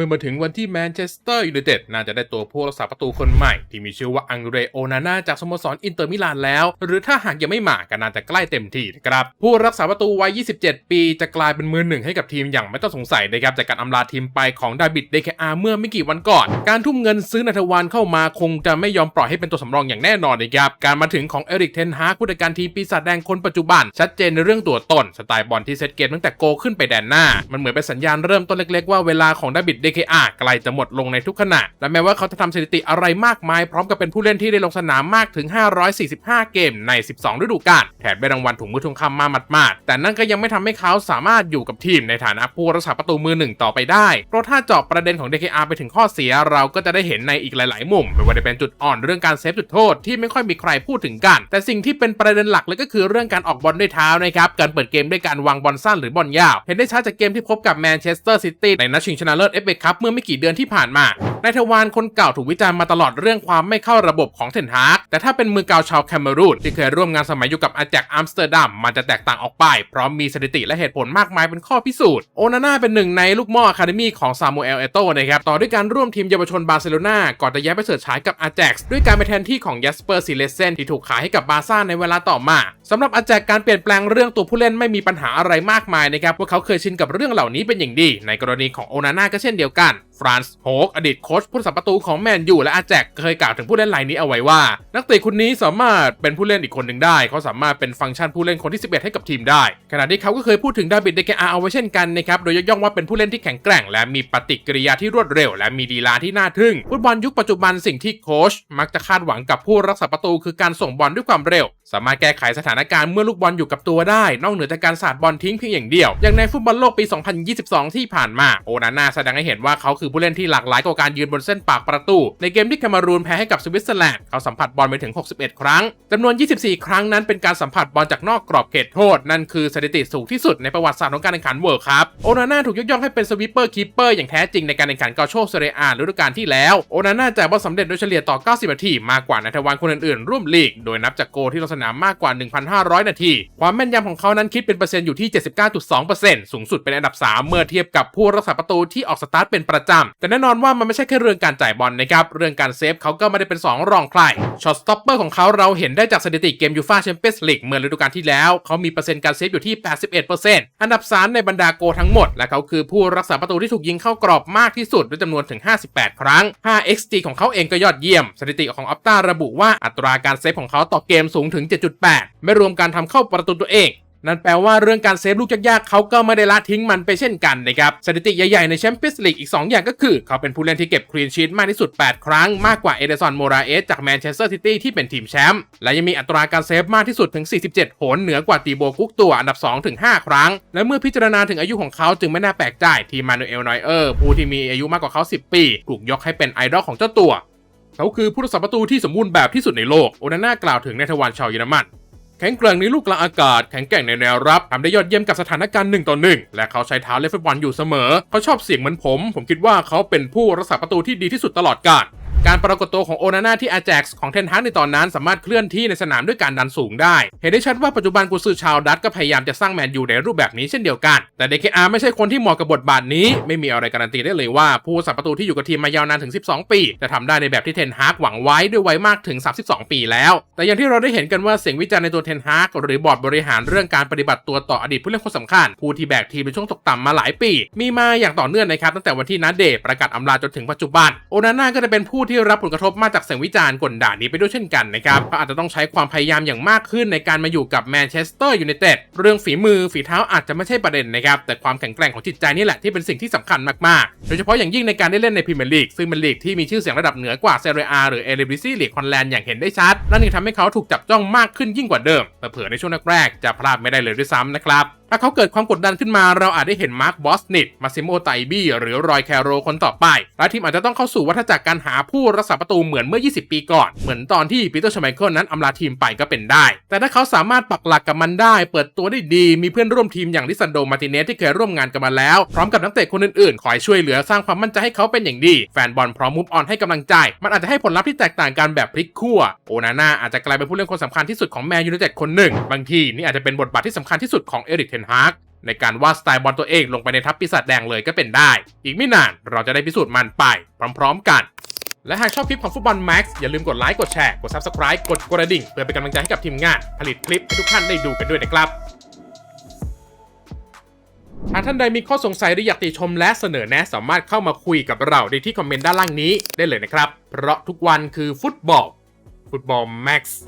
มื่อมาถึงวันที่แมนเชสเตอร์ยูไนเต็ดน่าจะได้ตัวผู้รักษาประตูคนใหม่ ที่มีชื่อว่าอังเรโอนาน่าจากสโมสรอินเตอร์มิลานแล้ว หรือถ้าหากยังไม่มาก็น่าจะใกล้เต็มที่นะครับ ผู้รักษาประตูวัย 27 ปีจะกลายเป็นมือหนึ่งให้กับทีมอย่างไม่ต้องสงสัยนะครับจากการอำลาทีมไปของดาบิดเดคอาเมื่อไม่กี่วันก่อน การทุ่มเงินซื้อนัทวานเข้ามาคงจะไม่ยอมปล่อยให้เป็นตัวสำรองอย่างแน่นอนนะครับการมาถึงของเอริกเทนฮากผู้จัดการทีมปีศาจแดงคนปัจจุบัน ชัดเจนในเรื่องตัวตนสไตล์บอลที่เซตเกมตั้งแต่โกขึ้นไปแดนหน้ามันเหมือนเป็นสัญญาณเริ่มต้นเล็กๆว่าเวลาของดาบิดเดคอาใกล้จะหมดลงในทุกขณะ และแม้ว่าเขาจะทำสถิติอะไรมากมาย พร้อมกับเป็นผู้เล่นที่ได้ลงสนามมากถึง 545 เกมใน 12 ฤดูกาลแถมได้รางวัลถุงมือทองคำมาหมาดๆแต่นั่นก็ยังไม่ทำให้เขาสามารถอยู่กับทีมในฐานะผู้รักษาประตูมือหนึ่งต่อไปได้เพราะถ้าเจาะประเด็นของ DKR ไปถึงข้อเสียเราก็จะได้เห็นในอีกหลาย ๆ มุมไม่ว่าจะเป็นจุดอ่อนเรื่องการเซฟจุดโทษที่ไม่ค่อยมีใครพูดถึงกัน แต่สิ่งที่เป็นประเด็นหลักเลยก็คือเรื่องการออกบอลด้วยเท้านะครับการเปิดเกมด้วยการวางบอลสั้นหรือบอลยาว เห็นได้ชัดจากเกมที่พบกับแมนเชสเตอร์ซิตี้ในนัดชิงชนะเลิศเอฟเอคัพเมื่อไม่กี่เดือนที่ผ่านมานายทวารคนเก่าถูกวิจารณ์มาตลอดเรื่องความไม่เข้าระบบของเทนฮากแต่ถ้าเป็นมือเก่าชาวแคนารูนที่เคยร่วมงานสมัยอยู่กับอาแจกอัมสเตอร์ดัมมันจะแตกต่างออกไปเพราะมีสถิติและเหตุผลมากมายเป็นข้อพิสูจน์ โอนาน่าเป็นหนึ่งในลูกหม่ออะคาเดมีของซามูเอลเอโตนะครับต่อด้วยการร่วมทีมเยาวชนบาร์เซโลนาก่อนจะย้ายไปเสิร์ชฉายกับอาแจกด้วยการไปแทนที่ของยัสเปอร์ซิเลเซนที่ถูกขายให้กับบาร์ซ่าในเวลาต่อมาสำหรับอาแจกการเปลี่ยนแปลงเรื่องตัวผู้เล่นไม่มีปัญหาอะไรมากมายนะครับเพราะเขาเคยชินกับเรื่องเหล่านี้เป็นอย่างดี ในกรณีของโอนาน่าก็เช่นเดียวกัน ฟรานซ์โฮกอดีตโค้ชผู้สับประตูของแมนยูและอาแจกเคยกล่าวถึงผู้เล่นรายนี้เอาไว้ว่า นักเตะคนนี้สามารถเป็นผู้เล่นอีกคนหนึ่งได้ เขาสามารถเป็นฟังก์ชันผู้เล่นคนที่ 11 ให้กับทีมได้ ขณะที่เขาก็เคยพูดถึงดาบิดเดกอาเอาไว้เช่นกันนะครับโดยยกย่องว่าเป็นผู้เล่นที่แข็งแกร่ง และมีปฏิกิริยาที่รวดเร็ว และมีดีลาที่น่าทึ่งฟุตบอลยุคปัจจุบันสิ่งที่โค้ชมักจะคาดหวังกับผู้รักษาประตูคือการส่งบอลด้วยความเร็ว สามารถแก้ไขสถานการณ์เมื่อลูกบอลอยู่กับตัวได้ นอกเหนือจากการสาดบอลทิ้งเพียงอย่างเดียว อย่างในฟุตบอลโลกปี 2022 ที่ผ่านมา โอนาน่าแสดงให้เห็นว่าเขาคือผู้เล่นที่หลากหลายกว่าการยืนบนเส้นปากประตู ในเกมที่แคนารูนแพ้ให้กับสวิตเซอร์แลนด์เขาสัมผัสบอลไปถึง 61 ครั้งจำนวน 24 ครั้งนั้นเป็นการสัมผัสบอลจากนอกกรอบเขตโทษ นั่นคือสถิติสูงที่สุดในประวัติศาสตร์ของการแข่งขันเวิร์ครับโอนาน่าถูกยกย่องให้เป็นสวิปเปอร์คีเปอร์อย่างแท้จริงในการแข่งขันกาโชเซเรียอาฤดูกาลที่แล้วโอนาน่าจ่ายบอลสำเร็จโดยเฉลี่ยต่อ 90 นาทีมากกว่านักวานคนอื่นๆร่วมลีก โดยนับจากโกลที่ลงสนามมากกว่า 1,500 นาที ความแม่นยำของเขานั้นคิดเป็นเปอร์เซ็นต์อยู่ที่ 79.2%สูงสุดเป็นอันดับ 3 เมื่อเทียบกับผู้รักษาประตูที่ออกสตาร์ทเป็นประจำแต่แน่นอนว่ามันไม่ใช่แค่เรื่องการจ่ายบอลนะครับ เรื่องการเซฟเขาก็ไม่ได้เป็น 2 รองใครช็อตสต็อปเปอร์ของเขาเราเห็นได้จากสถิติเกมยูฟ่าแชมเปี้ยนส์ลีกเมื่อฤดูกาลที่แล้ว เขามีเปอร์เซ็นต์การเซฟอยู่ที่ 81%อันดับ 3 ในบรรดาโกทั้งหมด และเขาคือผู้รักษาประตูที่ถูกยิงเข้ากรอบมากที่สุดด้วยจำนวนถึง 58 ครั้ง 5xg ของเขาเองก็ยอดเยี่ยม สถิติของออฟตาระบุว่าอัตราการเซฟของเขาต่อเกมสูงถึง 7.8 ไม่รวมการทำเข้าประตูตัวเอง นั่นแปลว่าเรื่องการเซฟลูกยากๆเขาก็ไม่ได้ละทิ้งมันไปเช่นกันนะครับสถิติใหญ่ๆในแชมเปี้ยนส์ลีกอีก 2 อย่างก็คือ เขาเป็นผู้เล่นที่เก็บคลีนชีตมากที่สุด 8 ครั้งมากกว่าเอเดซอนโมราเอสจากแมนเชสเตอร์ซิตี้ที่เป็นทีมแชมป์และยังมีอัตราการเซฟมากที่สุดถึง 47 โหนเหนือกว่าตีโบกุกตัวอันดับ2-5ครั้ง และเมื่อพิจารณาถึงอายุของเขาจึงไม่น่าแปลกใจที่มานูเอลนอยเออร์ผู้ที่มีอายุมากกว่าเขา 10 ปีถูกยกให้เป็นไอดอลของเจ้าตัว เขาคือผู้รักษาประตูที่สมบูรณ์แบบที่สุดในโลกโอนาน่ากล่าวถึงในทวารชาวเยอรมัน แข็งแกร่งในลูกกลางอากาศ แข็งแกร่งในแนวรับทำได้ยอดเยี่ยมกับสถานการณ์หนึ่งต่อหนึ่งและเขาใช้เท้าเล่นฟุตบอลอยู่เสมอ เขาชอบเสียงเหมือนผม ผมคิดว่าเขาเป็นผู้รักษาประตูที่ดีที่สุดตลอดกาล การปรากฏตัวของโอนาน่าที่อาแจ็กซ์ของเทนฮากในตอนนั้นสามารถเคลื่อนที่ในสนามด้วยการดันสูงได้ เห็นได้ชัดว่าปัจจุบันกุซือชาวดัตก็พยายามจะสร้างแมนยูในรูปแบบนี้เช่นเดียวกัน แต่เดคอาไม่ใช่คนที่เหมาะกับบทบาทนี้ ไม่มีอะไรการันตีได้เลยว่า ผู้สัมประตูที่อยู่กับทีมมายาวนานถึง 12 ปี จะทำได้ในแบบที่เทนฮากหวังไว้ด้วยวัยมากถึง 32 ปีแล้ว แต่อย่างที่เราได้เห็นกันว่าเสียงวิจารณ์ในตัวเทนฮากหรือบอร์ดบริหารเรื่องการปฏิบัติตัวต่ออดีตผู้เล่นคนสำคัญผู้ที่แบกทีมในช่วงตกต่ำมาหลายปี มีมาอย่างต่อเนื่องนะครับตั้งแต่วันที่นัดเดประกาศอำลาจนถึงปัจจุบันโอนาน่าก็จะเป็นผู้ที่รับผลกระทบมากจากเสียงวิจารณ์กลด่านี้ไปด้วยเช่นกันนะครับเขาอาจจะต้องใช้ความพยายามอย่างมากขึ้นในการมาอยู่กับแมนเชสเตอร์ยูไนเต็ดเรื่องฝีมือฝีเท้าอาจจะไม่ใช่ประเด็นนะครับแต่ความแข็งแกร่งของจิตใจนี่แหละที่เป็นสิ่งที่สำคัญมากๆ โดยเฉพาะอย่างยิ่งในการได้เล่นในพรีเมียร์ลีกซึ่งเป็นลีกที่มีชื่อเสียงระดับเหนือกว่าเซเรียอาหรือเอเลบิซีลีกฮอลแลนด์อย่างเห็นได้ชัดนั่นจึงทำให้เขาถูกจับจ้องมากขึ้นยิ่งกว่าเดิมเผลอในช่วงแรกๆจะพลาดไม่ได้เลยด้วยซ้ำนะครับ ถ้าเขาเกิดความกดดันขึ้นมาเราอาจได้เห็นมาร์คบอสนิตมาซิโมไตบี้หรือรอยแคโรคนต่อไป และทีมอาจจะต้องเข้าสู่วัฏจักรการหาผู้รักษาประตูเหมือนเมื่อ 20 ปีก่อน เหมือนตอนที่ปีเตอร์ชไมเคิลนั้นอำลาทีมไปก็เป็นได้ แต่ถ้าเขาสามารถปักหลักกับมันได้ เปิดตัวได้ดีมีเพื่อนร่วมทีมอย่างลิซันโดมาติเนสที่เคยร่วมงานกันมาแล้ว พร้อมกับนักเตะคนอื่นๆคอยช่วยเหลือสร้างความมั่นใจให้เขาเป็นอย่างดี แฟนบอลพร้อมมุฟออนให้กำลังใจ มันอาจจะให้ผลลัพธ์ที่แตกต่างกันแบบพลิกขั้วโอนาน่าอาจจะกลายเป็นผู้เล่นคนสำคัญที่สุดของแมนยูไนเต็ดคนหนึ่งบางทีนี่อาจจะเป็นบทบาทที่สำคัญที่สุดของเอริกเทนฮากในการวาดสไตล์บอลตัวเองลงไปในทัพปีศาจแดงเลยก็เป็นได้ อีกไม่นานเราจะได้พิสูจน์มันไปพร้อม ๆ กัน และหากชอบคลิปของฟุตบอลแม็กซ์อย่าลืมกดไลค์กดแชร์กด Subscribe กดกระดิ่ง เพื่อเป็นกำลังใจให้กับทีมงาน ผลิตคลิปให้ทุกท่านได้ดูกันด้วยนะครับหากท่านใดมีข้อสงสัยหรืออยากติชมและเสนอแนะสามารถเข้ามาคุยกับเราได้ที่คอมเมนต์ด้านล่างนี้ได้เลยนะครับ เพราะทุกวันคือฟุตบอลฟุตบอลแม็กซ์